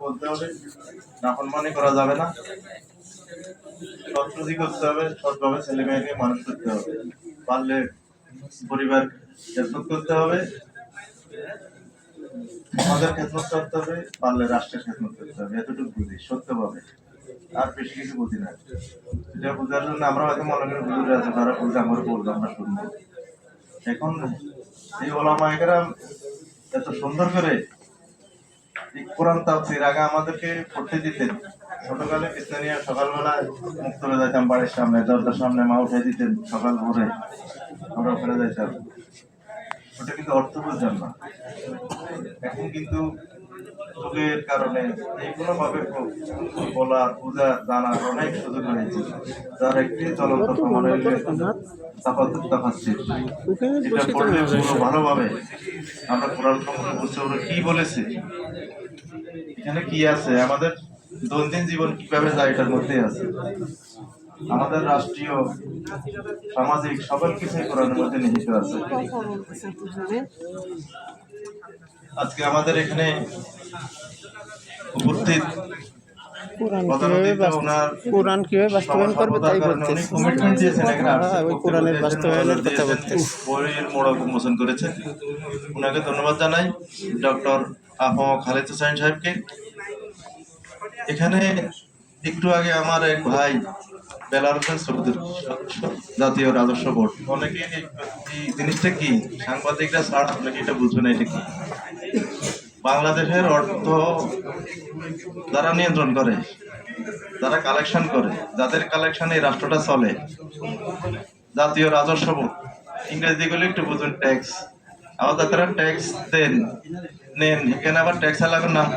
বলতে হবে নাফরমানি করা যাবে না। সৎপ্রতি করতে হবে, সৎভাবে ছেলে মেয়েকে মানুষ করতে হবে। পারলে পরিবার খেদমত করতে হবে আমাদের খেদমত করতে হবে, পারলে রাষ্ট্রের খেদমত করতে হবে, এতটুকু বুঝি, সত্যভাবে। আর বেশি কিছু বুঝি না। এটা বোঝার জন্য আমরা হয়তো মনে করি বুঝে আছে তারা বুঝে আমরা বলব আমরা শুনব। এখন এই ওলামা একরাম এত সুন্দর করে কোরআন তাফসির আগে আমাদেরকে পড়তে দিতেন। ছোটকালে কিস্তানিয়া সকালবেলা মুখ তুলে যাইতাম বাড়ির সামনে দরজার সামনে মা উঠে দিতেন সকাল ভোরে। আমরা ওখানে যাইতাম। ওটা কিন্তু অর্থ বুঝতাম না। এখন কিন্তু যুগের কারণে এইগুলো ভাবে বলা বোঝা জানার অনেক সুযোগ হয়েছে যার একটি চলন্ত প্রমাণ হইলে তাফাতুর তাফাসির এটা পড়লে পুরো ভালোভাবে আমরা কোরআন সম্পর্কে বুঝতে পারব কি বলেছে? এখানে কি আছে? আমাদের দৈনন্দিন জীবন কীভাবে যায়, এটার মধ্যে আছে। আমাদের রাষ্ট্রীয়, সামাজিক সকল কিছুই কোরআনের মধ্যে নিহিত আছে। আজকে আমাদের এখানে উপস্থিত কোরআন কীভাবে বাস্তবায়ন করবে তাই বলতেছে। হ্যাঁ, ওই কোরআনের বাস্তবায়নের কথা বলতেছে। মোড়ক উন্মোচন করেছেন। ওনাকে ধন্যবাদ জানাই। ডক্টর আফম খালেদ হোসেন সাহেবকে। এখানে একটু আগে আমার এক ভাই বেলারুসেন সবুদের জাতীয় রাজস্ব বোর্ড। অনেকে এই- জিনিসটা কি? সাংবাদিকরা ছাড়া অনেকে এটা বুঝবে না এটা কি? বাংলাদেশের অর্থ যারা নিয়ন্ত্রণ করে যারা কালেকশন করে, যাদের কালেকশনে এই রাষ্ট্রটা চলে, জাতীয় রাজস্ব বোর্ড ইংরেজি গুলো একটু বুঝুন ট্যাক্স আবার তারা ট্যাক্স দেন, নেন, এখানে আবার ট্যাক্স লাগার নাম